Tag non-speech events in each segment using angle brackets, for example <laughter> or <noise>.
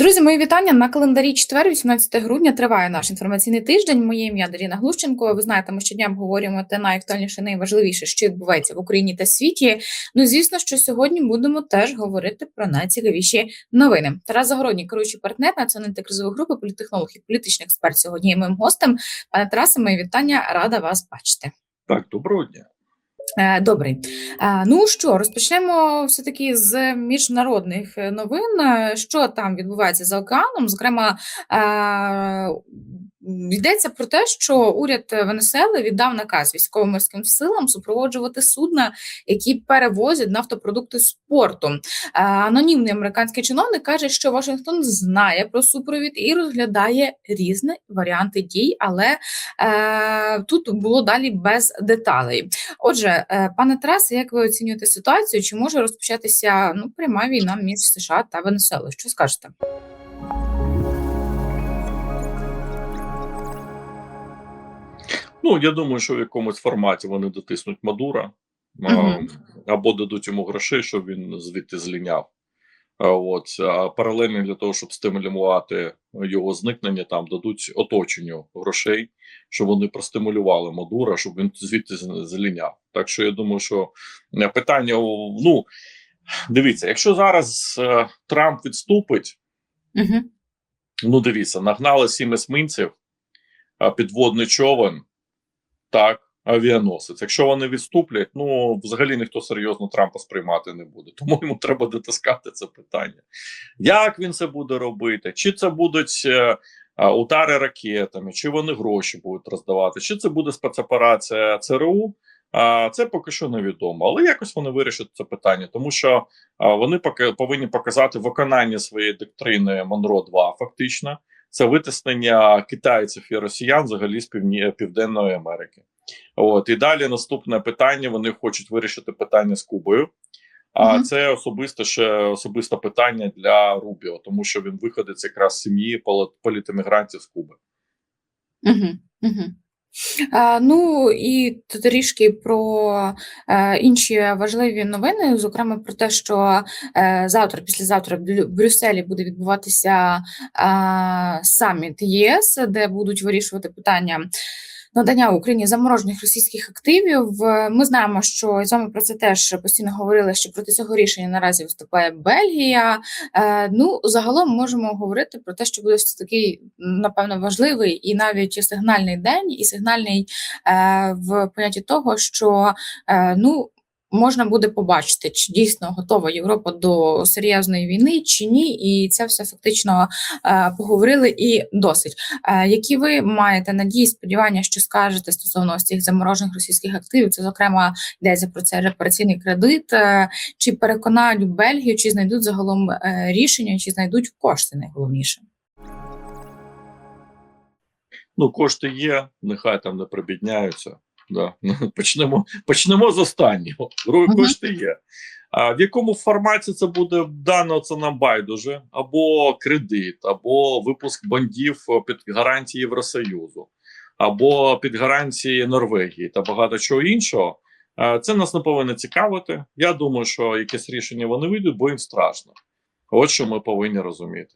Друзі, мої вітання на календарі 4, 18 грудня. Триває наш інформаційний тиждень. Моє ім'я Даріна Глущенко. Ви знаєте, ми щодня обговорюємо те найактуальніше, найважливіше, що відбувається в Україні та світі. Ну, звісно, що сьогодні будемо теж говорити про найцікавіші новини. Тарас Загородній, керуючий партнер національної кризової групи, політехнолог і політичний експерт. Сьогодні моїм гостем. Пане Тарасе, мої вітання. Рада вас бачити. Так, доброго дня. Е, Добрий. Е, Ну що, розпочнемо все-таки з міжнародних е, новин. Що там відбувається за океаном? Зокрема, йдеться про те, що уряд Венесуели віддав наказ військово-морським силам супроводжувати судна, які перевозять нафтопродукти з порту. Е, Анонімний американський чиновник каже, що Вашингтон знає про супровід і розглядає різні варіанти дій, але е, тут було далі без деталей. Отже, е, пане Тарасе, як ви оцінюєте ситуацію? Чи може розпочатися ну пряма війна між США та Венесуелою? Що скажете? Ну, я думаю, що в якомусь форматі вони дотиснуть Мадура а, Мгм. або дадуть йому грошей, щоб він звідти зліняв. От, а паралельно для того, щоб стимулювати його зникнення, там дадуть оточенню грошей, щоб вони простимулювали Мадура, щоб він звідти зліняв. Так що я думаю, що е, питання: ну дивіться, якщо зараз е, Трамп відступить, Угу. Ну, дивіться, нагнали сім есминців, підводний човен, так, авіаносець. Якщо вони відступлять, ну взагалі ніхто серйозно Трампа сприймати не буде. Тому йому треба дотискати це питання. Як він це буде робити? Чи це будуть е, а, удари ракетами, чи вони гроші будуть роздавати, чи це буде спецоперація ЦРУ? А, це поки що невідомо, але якось вони вирішать це питання, тому що а, вони поки повинні показати виконання своєї доктрини Монро 2 фактично. Це витиснення китайців і росіян взагалі з півні... південної Америки. От і далі наступне питання. Вони хочуть вирішити питання з Кубою. А угу. це особисте ще особисте питання для Рубіо, тому що він виходить якраз з сім'ї полі- політемігрантів з Куби. Угу. Угу. А, ну і трішки про е, інші важливі новини, зокрема про те, що е, завтра, післязавтра в Брюсселі буде відбуватися е, саміт ЄС, де будуть вирішувати питання. Надання Україні заморожених російських активів. Е, Ми знаємо, що і про це теж постійно говорили, що проти цього рішення наразі виступає Бельгія. Е, ну, загалом можемо говорити про те, що буде такий, напевно, важливий і навіть сигнальний день, і сигнальний е, в понятті того, що ну. Можна буде побачити, чи дійсно готова Європа до серйозної війни, чи ні, і це все фактично е, поговорили і досить. Е, які ви маєте надії, сподівання, що скажете стосовно ось цих заморожених російських активів? Це зокрема йдеться про це репараційний кредит. Е, чи переконають Бельгію, чи знайдуть загалом рішення, чи знайдуть кошти найголовніше? Ну, кошти є, нехай там не прибідняються. Да. <laughs> Почнемо, почнемо з останнього. Друге, Мгм. кошти є. А в якому форматі це буде дано, це нам байдуже, або кредит, або випуск бондів під гарантії Євросоюзу, або під гарантії Норвегії та багато чого іншого. Це нас не повинно цікавити. Я думаю, що якесь рішення вони вийдуть, бо їм страшно. От що ми повинні розуміти.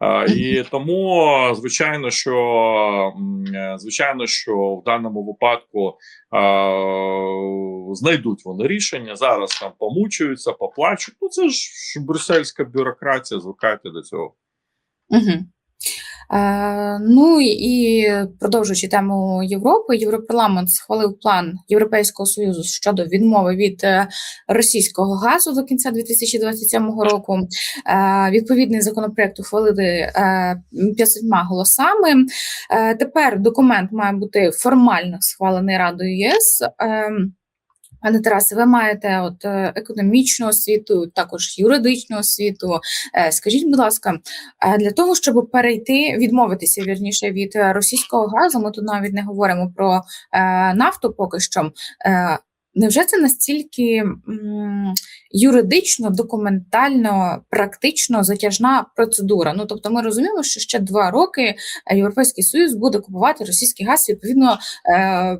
А, І тому, звичайно, що е, звичайно, що в даному випадку а, знайдуть вони рішення. Зараз там помучуються, поплачуть. Ну це ж брюссельська бюрократія, звикайте до цього. Угу. Е, ну і продовжуючи тему Європи, Європарламент схвалив план Європейського союзу щодо відмови від е, російського газу до кінця 2027 року. Е, відповідний законопроект ухвалили е, 500 голосами. Тепер документ має бути формально схвалений Радою ЄС. Пане Тарасе, ви маєте от е, економічну освіту, також юридичну освіту. Е, Скажіть, будь ласка, е, для того, щоб перейти, відмовитися вірніше від російського газу, ми тут навіть не говоримо про нафту поки що. Невже це настільки м, юридично, документально, практично затяжна процедура? Ну тобто, ми розуміємо, що ще два роки е, Європейський Союз буде купувати російський газ, відповідно е,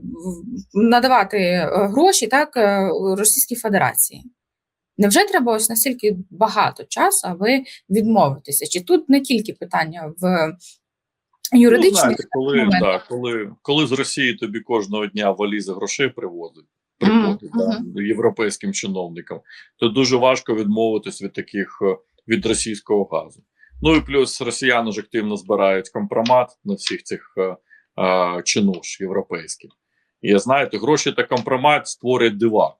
надавати е, гроші так е, Російській Федерації. Невже треба ось настільки багато часу, аби відмовитися? Чи тут не тільки питання в Ну, знаєте, коли, моментах? да, коли, коли з Росії тобі кожного дня валізи грошей привозить, Приходить да, європейським чиновникам, то дуже важко відмовитись від таких е, від російського газу. Ну і плюс росіяни ж активно збирають компромат на всіх цих е, е, чинуш європейських. І знаєте, гроші та компромат створять дива.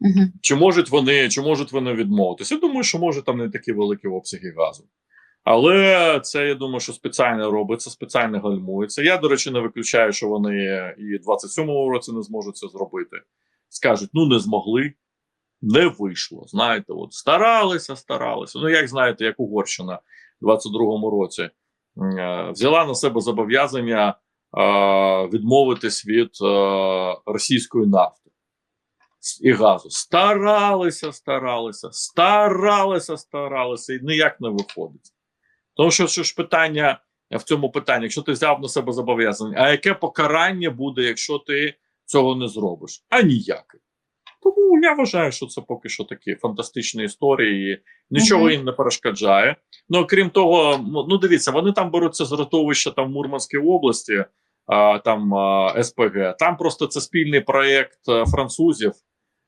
Мгм. Чи можуть вони, чи можуть вони відмовитися? Я думаю, що може там не такі великі обсяги газу. Але це я думаю, що спеціально робиться, спеціально гальмується. Я, до речі, не виключаю, що вони і в 27-му році не зможуть це зробити. Скажуть, ну не змогли, не вийшло. Знаєте, от старалися, старалися. Ну, як знаєте, як Угорщина в 22-му році е, взяла на себе зобов'язання е, відмовитись від е, російської нафти і газу. Старалися, старалися, старалися, старалися, і ніяк не виходить. Тому що, що ж питання в цьому питанні, якщо ти взяв на себе зобов'язання, а яке покарання буде, якщо ти цього не зробиш? А ніяке. Тому я вважаю, що це поки що такі фантастичні історії, і нічого Мгм. їм не перешкоджає. Ну крім того, ну ну, дивіться, вони там беруться з родовища там в Мурманській області, а, там а, СПГ. Там просто це спільний проєкт французів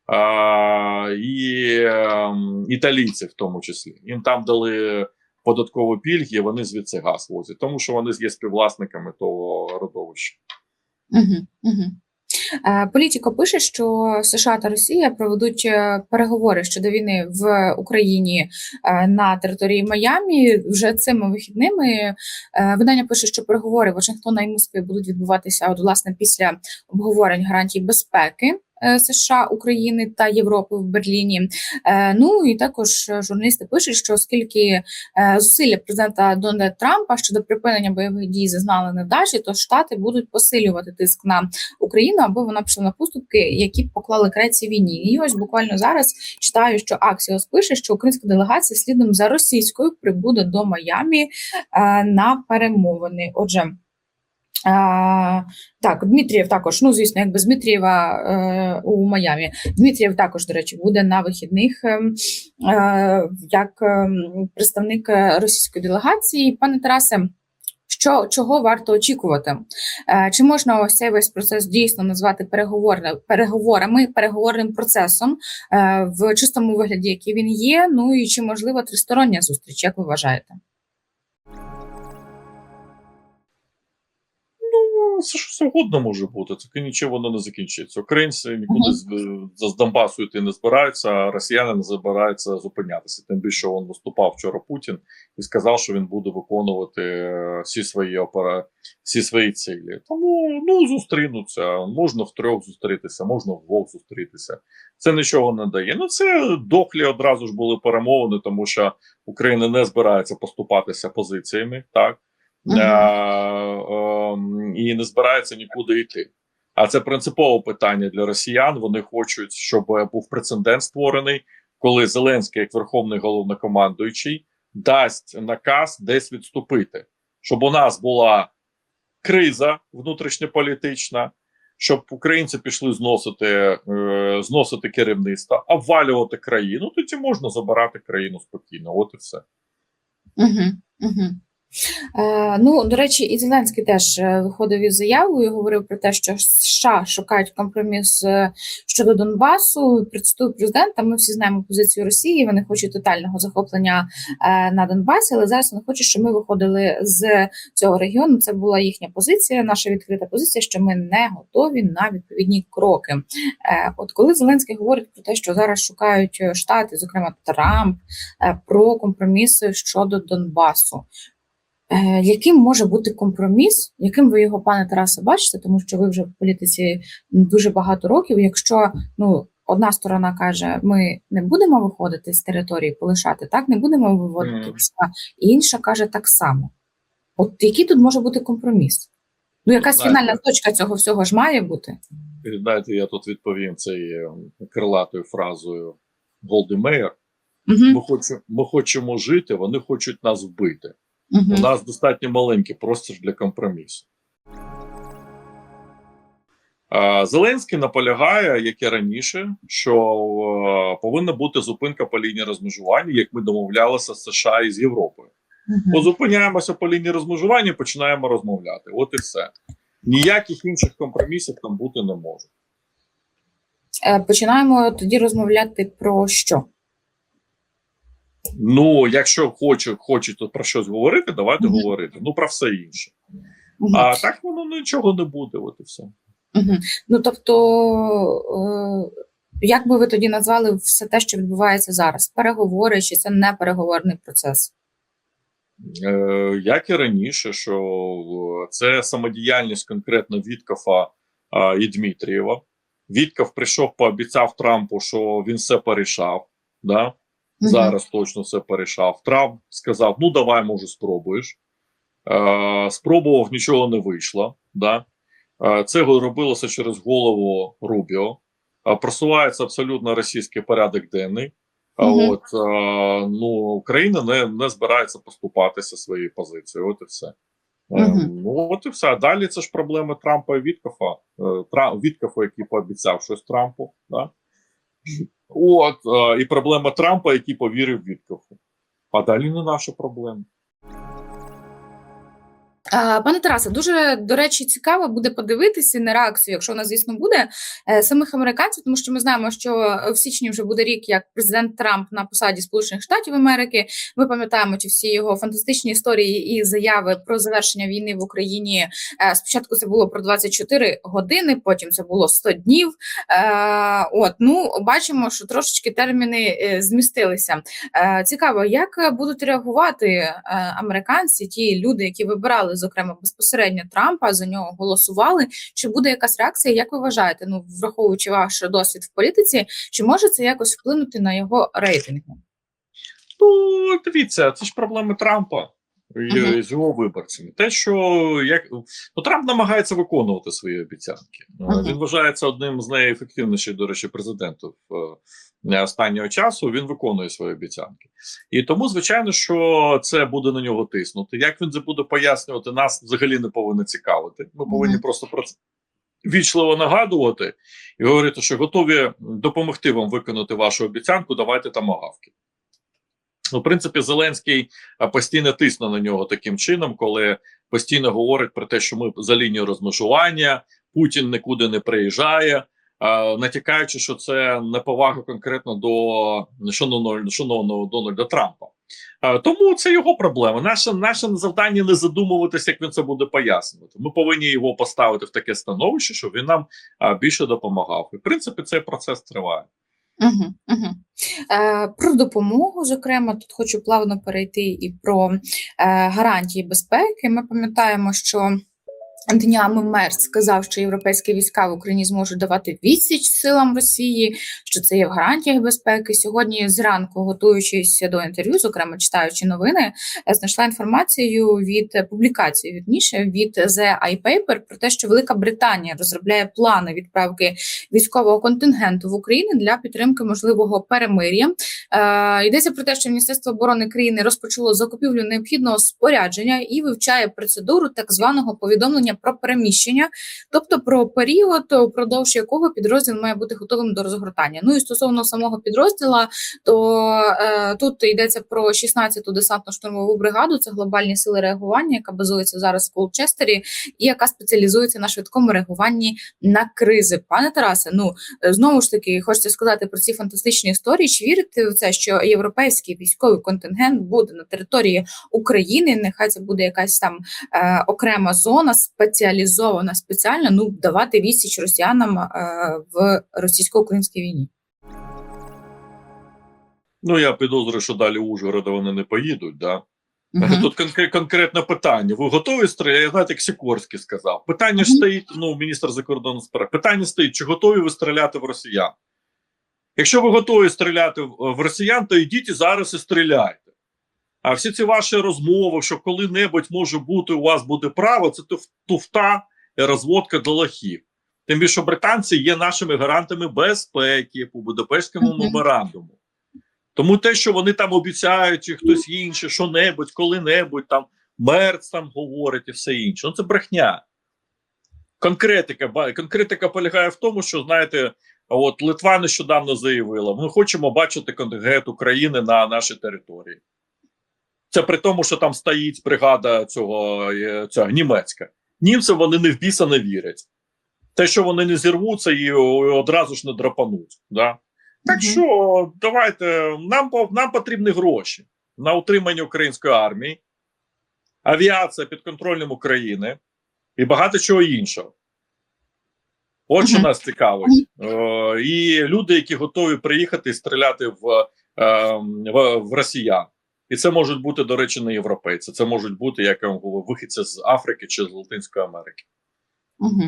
а, і ем, італійців, в тому числі. Їм там дали податкові пільги, вони звідси газ возять, тому що вони є співвласниками того родовища. Мгм. Е, Політіко пише, що США та Росія проведуть е, переговори щодо війни в Україні е, на території Майамі. Вже цими вихідними видання пише, що переговори Вашингтона і Москви будуть відбуватися от власне після обговорень гарантій безпеки. Е, США, України та Європи в Берліні. Е, Ну і також е, журналісти пишуть, що оскільки зусилля президента Дональда Трампа щодо припинення бойових дій зазнали невдачі, то штати будуть посилювати тиск на Україну, аби вона пішла на поступки, які поклали край війні. І ось буквально зараз читаю, що Аксіос пише, що українська делегація слідом за російською прибуде до Майамі е, на перемовини. Отже. А, так, Дмитрієв також, ну звісно, як без Дмитрієва е, у Майамі. Дмитрієв також, до речі, буде на вихідних е, е, як е, представник російської делегації. Пане Тарасе, що чого варто очікувати? Е, Чи можна ось цей весь процес дійсно назвати переговорами, переговорним процесом е, в чистому вигляді, який він є? Ну і чи можлива тристороння зустріч? Як ви вважаєте? Це що завгодно може бути, таке нічого воно не закінчиться. Українці нікуди з, з Донбасу йти не збираються, а росіяни не збираються зупинятися. Тим більше він виступав вчора Путін і сказав, що він буде виконувати е, всі свої опера, всі свої цілі. Тому ну зустрінуться. Можна втрьох зустрітися, можна вдвох зустрітися. Це нічого не дає. Ну це дохлі одразу ж були перемовини, тому що Україна не збирається поступатися позиціями. Так. Е, ем, і не збирається нікуди йти. А це принципове питання для росіян. Вони хочуть, щоб був прецедент створений, коли Зеленський, як верховний головнокомандуючий, дасть наказ десь відступити, щоб у нас була криза внутрішньополітична, щоб українці пішли зносити, е, зносити керівництво, обвалювати країну. Тоді можна забирати країну спокійно. От і все. Угу, угу. Ну, до речі, і Зеленський теж е, виходив із заявою, говорив про те, що США шукають компроміс е, щодо Донбасу. Представив президента. Ми всі знаємо позицію Росії. Вони хочуть тотального захоплення е, на Донбасі, але зараз вони хочуть, щоб ми виходили з цього регіону. Це була їхня позиція, наша відкрита позиція, що ми не готові на відповідні кроки. Е, от коли Зеленський говорить про те, що зараз шукають е, штати, зокрема Трамп, е, про компроміси щодо Донбасу. Е, Яким може бути компроміс, яким ви його, пане Тарасе, бачите, тому що ви вже в політиці дуже багато років. Якщо ну одна сторона каже, ми не будемо виходити з території, полишати так, не будемо виводити війська, і інша каже так само. От який тут може бути компроміс? Ну, якась Знаєте- фінальна точка цього всього ж має бути. Знаєте, я тут відповім цією крилатою фразою Голди Меєр. Ми, Угу, хочемо, ми хочемо жити, вони хочуть нас вбити. Угу. У нас достатньо маленький простір для компромісу. Зеленський наполягає, як і раніше, що е, повинна бути зупинка по лінії розмежування, як ми домовлялися з США і з Європою. Мгм. Позупиняємося по лінії розмежування, починаємо розмовляти. От і все. Ніяких інших компромісів там бути не може. Е, Починаємо тоді розмовляти про що? Ну, якщо хоче, хочете про щось говорити, давайте Мгм. говорити. Ну про все інше. Мгм. А так воно нічого не буде. От і все. Мгм. Ну тобто, е, як би ви тоді назвали все те, що відбувається зараз? Переговори, чи це не переговорний процес? Е, як і раніше, що е, це самодіяльність конкретно Віткафа е, і Дмитрієва. Віткав прийшов, пообіцяв Трампу, що він все порішав. Да? Зараз точно все порішав. Трамп сказав: ну давай, може, спробуєш. Е, спробував, нічого не вийшло. Да? Е, це робилося через голову Рубіо. Е, просувається абсолютно російський порядок денний. А Мгм. от е, ну, Україна не, не збирається поступатися своєю позицією. От і все. Е, Ну, от і все. А далі це ж проблеми Трампа і Віткафа. Е, Тра- Віткафа, який пообіцяв щось Трампу. Да? От, е, і проблема Трампа, який повірив Віткафу. А далі не наша проблема. А, Пане Тарасе, дуже до речі, цікаво буде подивитися на реакцію, якщо вона, звісно, буде е, самих американців, тому що ми знаємо, що в січні вже буде рік, як президент Трамп на посаді Сполучених Штатів Америки. Ми пам'ятаємо ті всі його фантастичні історії і заяви про завершення війни в Україні. Е, Спочатку це було про 24 години, потім це було 100 днів. Е, От ну бачимо, що трошечки терміни е, змістилися. Е, Цікаво, як е, будуть реагувати е, американці, ті люди, які вибирали, зокрема безпосередньо Трампа, за нього голосували. Чи буде якась реакція? Як ви вважаєте? Ну, враховуючи ваш досвід в політиці, чи може це якось вплинути на його рейтинги? Ну, дивіться, це ж проблеми Трампа. З його виборцями. Те, що як ну, Трамп намагається виконувати свої обіцянки. Е, Він вважається одним з найефективніших, до речі, президентів е, останнього часу. Він виконує свої обіцянки. І тому, звичайно, що це буде на нього тиснути. Як він це буде пояснювати, нас взагалі не повинно цікавити. Ми повинні просто про це вічливо нагадувати і говорити, що готові допомогти вам виконати вашу обіцянку. Давайте тамагавки. Ну, в принципі, Зеленський постійно тисне на нього таким чином, коли постійно говорить про те, що ми за лінією розмежування, Путін нікуди не приїжджає, натякаючи, що це неповага конкретно до шановного, Дональда Трампа. Тому це його проблема. Наше, наше завдання не задумуватися, як він це буде пояснювати. Ми повинні його поставити в таке становище, щоб він нам більше допомагав. І в принципі, цей процес триває. Угу, угу. Е, про допомогу, зокрема, тут хочу плавно перейти і про е, гарантії безпеки. Ми пам'ятаємо, що днями Мерц сказав, що європейські війська в Україні зможуть давати відсіч силам Росії, що це є в гарантіях безпеки. Сьогодні зранку, готуючись до інтерв'ю, зокрема читаючи новини, знайшла інформацію від публікації вірніше від The iPaper про те, що Велика Британія розробляє плани відправки військового контингенту в Україну для підтримки можливого перемир'я. Е, йдеться про те, що Міністерство оборони країни розпочало закупівлю необхідного спорядження і вивчає процедуру так званого повідомлення про переміщення, тобто про період, упродовж якого підрозділ має бути готовим до розгортання. Ну і стосовно самого підрозділа, то е, тут йдеться про 16-ту десантно-штурмову бригаду. Це глобальні сили реагування, яка базується зараз в Колчестері, і яка спеціалізується на швидкому реагуванні на кризи. Пане Тарасе, ну е, знову ж таки хочеться сказати про ці фантастичні історії. Чи вірите в це, що європейський військовий контингент буде на території України? Нехай це буде якась там е, окрема зона, спеціалізована спеціально, ну давати відсіч росіянам е, в російсько-українській війні. Ну, я підозрюю, що далі Ужгорода вони не поїдуть, да? Мгм. Тут конкре- конкретне питання. Ви готові стріляти? Я знаєте, як Сікорський сказав. Питання ж стоїть, ну, міністр закордонних справ. Питання стоїть, чи готові ви стріляти в росіян? Якщо ви готові стріляти в, в росіян, то йдіть і зараз і стріляйте. А всі ці ваші розмови, що коли-небудь може бути, у вас буде право, це туф- туфта і розводка до лохів. Тим більше британці є нашими гарантами безпеки по Будапештському меморандуму. Тому те, що вони там обіцяють, чи хтось інший, що-небудь, коли-небудь там Мерц там говорить і все інше. Ну це брехня. конкретика, конкретика полягає в тому, що знаєте, от Литва нещодавно заявила: ми хочемо бачити контингент України на нашій території. Це при тому, що там стоїть бригада цього, е, цього німецька. Німці вони не в біса не вірять. Те, що вони не зірвуться і одразу ж не драпануть. Да? Так Мгм. що давайте нам, нам потрібні гроші на утримання української армії, авіація під контролем України і багато чого іншого. От що Мгм. нас цікавить. Е, і люди, які готові приїхати і стріляти в, е, в, в росіян. І це можуть бути, до речі, не європейці. Це можуть бути, як я вам говорю, вихідці з Африки чи з Латинської Америки. Угу.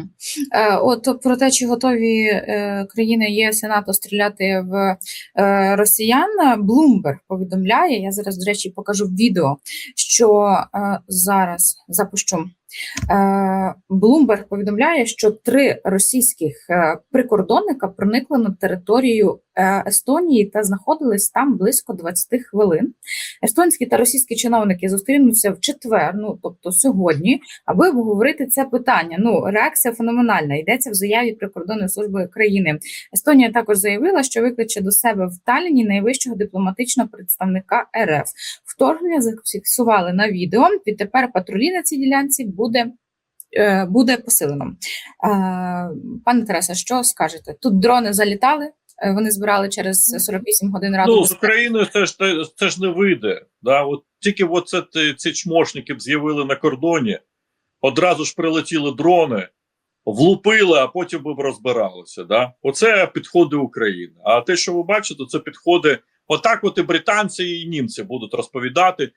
Е, от про те, чи готові е, країни ЄС і НАТО стріляти в е, росіян, Блумберг повідомляє. Я зараз, до речі, покажу відео, що е, зараз запущу. Блумберг повідомляє, що три російських е, прикордонника проникли на територію Естонії та знаходились там близько 20 хвилин. Естонські та російські чиновники зустрінуться в четвер, ну тобто сьогодні, аби обговорити це питання. Ну, реакція феноменальна. Йдеться в заяві прикордонної служби країни. Естонія також заявила, що викличе до себе в Талліні найвищого дипломатичного представника РФ. Вторгнення зафіксували на відео. Відтепер патрулі на цій ділянці буде. е, Буде посилено. Е, Пане Тарасе, що скажете? Тут дрони залітали, е, вони збирали через 48 годин раду. Ну, з. Україною це ж це ж не вийде. Да? От тільки от це, ті- ці чмошники б з'явили на кордоні, одразу ж прилетіли дрони, влупили, а потім би б розбиралися. Да? Оце підходи України. А те, що ви бачите, це підходи. Отак, от і британці і німці будуть розповідати.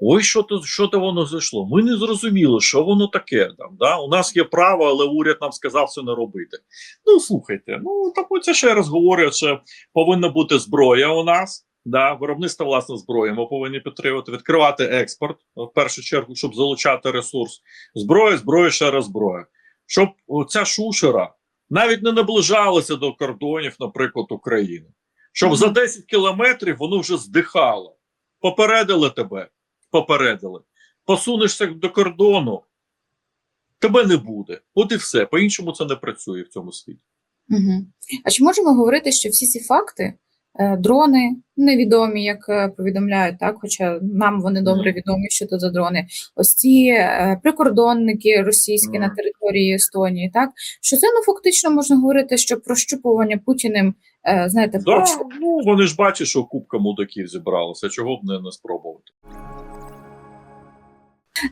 Ой, що то, що то воно зайшло? Ми не зрозуміли, що воно таке. Там, да? У нас є право, але уряд нам сказав це не робити. Ну, слухайте, ну так це ще раз говорю, що повинна бути зброя у нас. Да, виробництво власне зброї ми повинні підтримувати, відкривати експорт в першу чергу, щоб залучати ресурс. Зброя, зброя, ще раз зброя. Щоб ця шушера навіть не наближалася до кордонів, наприклад, України. Щоб Мгм. за 10 кілометрів воно вже здихало. Попередили тебе, попередили. Посунешся до кордону, тебе не буде. От і все. По-іншому це не працює в цьому світі. Угу. А чи можемо говорити, що всі ці факти, е, дрони невідомі, як е, повідомляють, так, хоча нам вони добре відомі, що це за дрони, ось ці е, прикордонники російські на території Естонії, так, що це ну фактично можна говорити, що прощупування Путіним, знаєте, Да, ну вони ж бачать, що купка мудаків зібралася. Чого б не, не спробувати?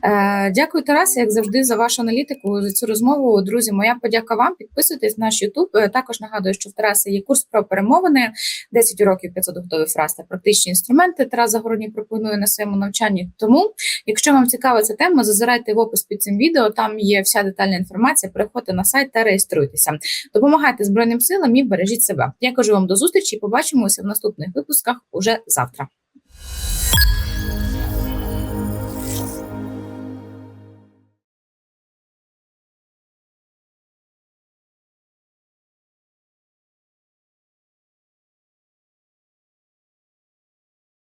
Е, Дякую, Тарас, як завжди, за вашу аналітику, за цю розмову. Друзі, моя подяка вам. Підписуйтесь на наш Ютуб. Е, Також нагадую, що в Тараса є курс про перемовини, 10 уроків 500 готових фраз та практичні інструменти. Тарас Загородній пропонує на своєму навчанні. Тому, якщо вам цікава ця тема, зазирайте в опис під цим відео. Там є вся детальна інформація. Переходьте на сайт та реєструйтеся. Допомагайте Збройним силам і бережіть себе. Я кажу вам до зустрічі. Побачимося в наступних випусках уже завтра.